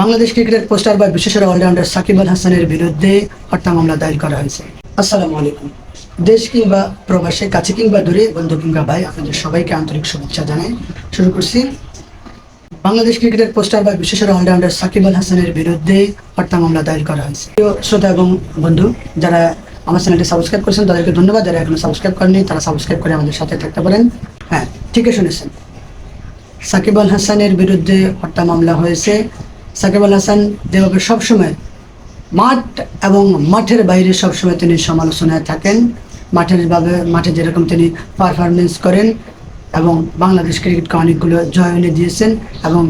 বাংলাদেশ ক্রিকেটের পোস্টার বা বিশেষের অলরাউন্ডার সাকিব আল হাসানের বিরুদ্ধে হত্যা মামলা দায়ের করা হয়েছে। আসসালামু আলাইকুম। দেশ কিংবা প্রবাসে, কাছে কিংবা দূরে, বন্ধু কিংবা ভাই, আপনাদের সবাইকে আন্তরিক শুভেচ্ছা জানাই। শুরু করছি। বাংলাদেশ ক্রিকেটের পোস্টার বা বিশেষের অলরাউন্ডার সাকিব আল হাসানের বিরুদ্ধে হত্যা মামলা দায়ের করা হয়েছে। প্রিয় শ্রোতা এবং বন্ধু, যারা আমার চ্যানেলটি সাবস্ক্রাইব করেছেন, তাদেরকে ধন্যবাদ। যারা এখনও সাবস্ক্রাইব করেনি তারা সাবস্ক্রাইব করে আমাদের সাথে থাকতে পারেন। হ্যাঁ ঠিকই শুনেছেন। সাকিব আল হাসানের বিরুদ্ধে হত্যা মামলা হয়েছে সাকিব আল হাসান যেভাবে সবসময় মাঠ এবং মাঠের বাইরে সবসময় তিনি সমালোচনায় থাকেন, মাঠের ভাবে, মাঠে যেরকম তিনি পারফরমেন্স করেন এবং বাংলাদেশ ক্রিকেটকে অনেকগুলো জয় এনে দিয়েছেন এবং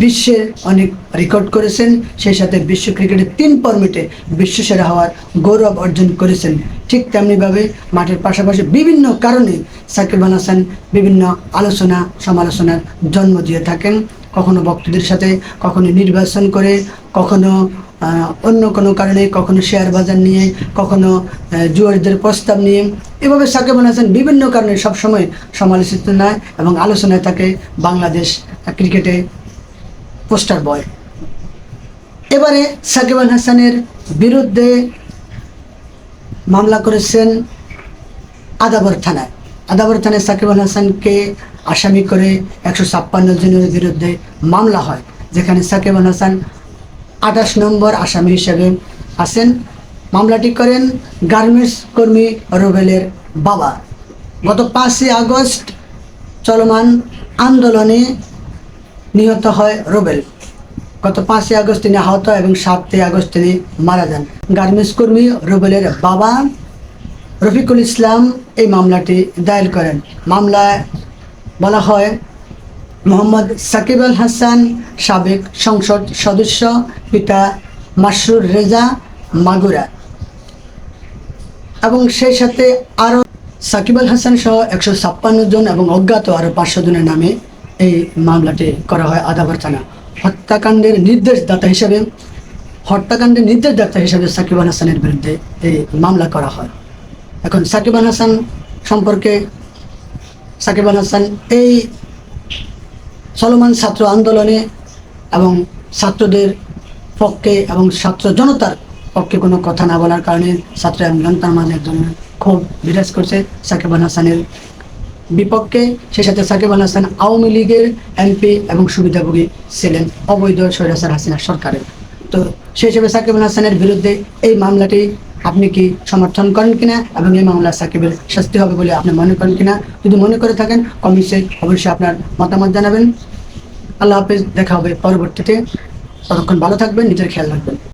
বিশ্বে অনেক রেকর্ড করেছেন, সেই সাথে বিশ্ব ক্রিকেটের তিন ফর্মেটে বিশ্বসেরা হওয়ার গৌরব অর্জন করেছেন। ঠিক তেমনিভাবে মাঠের পাশাপাশি বিভিন্ন কারণে সাকিব আল হাসান বিভিন্ন আলোচনা, সমালোচনার জন্ম দিয়ে থাকেন। কখনো ভক্তদের সাথে, কখনো নির্বাচন করে, কখনো অন্য কোনো কারণে, কখনো শেয়ার বাজার নিয়ে, কখনো জুয়ারিদের প্রস্তাব নিয়ে, এভাবে সাকিব আল হাসান বিভিন্ন কারণে সবসময় সমালোচিত নয় এবং আলোচনায় থাকে বাংলাদেশ ক্রিকেটে পোস্টার বয়। এবারে সাকিব আল হাসানের বিরুদ্ধে মামলা করেছেন আদাবর থানায়। আদাবর থানায় সাকিব আল হাসানকে আসামি করে একশো ছাপ্পান্ন জনের বিরুদ্ধে মামলা হয়, যেখানে সাকিব আল হাসান আঠাশ নম্বর আসামি হিসেবে আছেন। মামলাটি করেন গার্মেন্টস কর্মী রোবেলের বাবা। গত পাঁচই আগস্ট চলমান আন্দোলনে নিহত হয় রোবেল। গত পাঁচই আগস্ট তিনি আহত এবং সাতই আগস্ট তিনি মারা যান। গার্মেন্টস কর্মী রুবেলের বাবা রফিকুল ইসলাম এই মামলাটি দায়ের করেন। মামলায় বলা হয় মোহাম্মদ সাকিব আল হাসান সাবেক সংসদ সদস্য, পিতা মাসরুর রেজা মাগুরা। এবং সেই সাথে আরও সাকিব আল হাসান সহ একশো ছাপ্পান্ন জন এবং অজ্ঞাত আরও পাঁচশো জনের নামে এই মামলাটি করা হয় আদাবর থানা হত্যাকাণ্ডের নির্দেশদাতা হিসেবে, হত্যাকাণ্ডের নির্দেশদাতা হিসেবে সাকিব আল হাসানের বিরুদ্ধে এই মামলা করা হয়। এখন সাকিব আল হাসান সম্পর্কে সাকিব আল হাসান এই চলমান ছাত্র আন্দোলনে এবং ছাত্রদের পক্ষে এবং ছাত্র জনতার পক্ষে কোনো কথা না বলার কারণে ছাত্র জনতার এক ধরনের ক্ষোভ বিরাজ করছে সাকিব আল হাসানের বিপক্ষে। সেই সাথে সাকিব আল হাসান আওয়ামী লীগের এমপি এবং সুবিধাভোগী ছিলেন অবৈধ সৈরাসার হাসিনা সরকারের। তো সেই হিসেবে সাকিব আল হাসানের বিরুদ্ধে এই মামলাটি আপনি কি সমর্থন করেন কিনা এবং এই মামলা সাকিবের শাস্তি হবে বলে আপনি মনে করেন কিনা? যদি মনে করে থাকেন কমেন্টসে অবশ্যই আপনার মতামত জানাবেন। আল্লাহ হাফেজ, দেখা হবে পরবর্তীতে। ততক্ষণ ভালো থাকবেন, নিজের খেয়াল রাখবেন।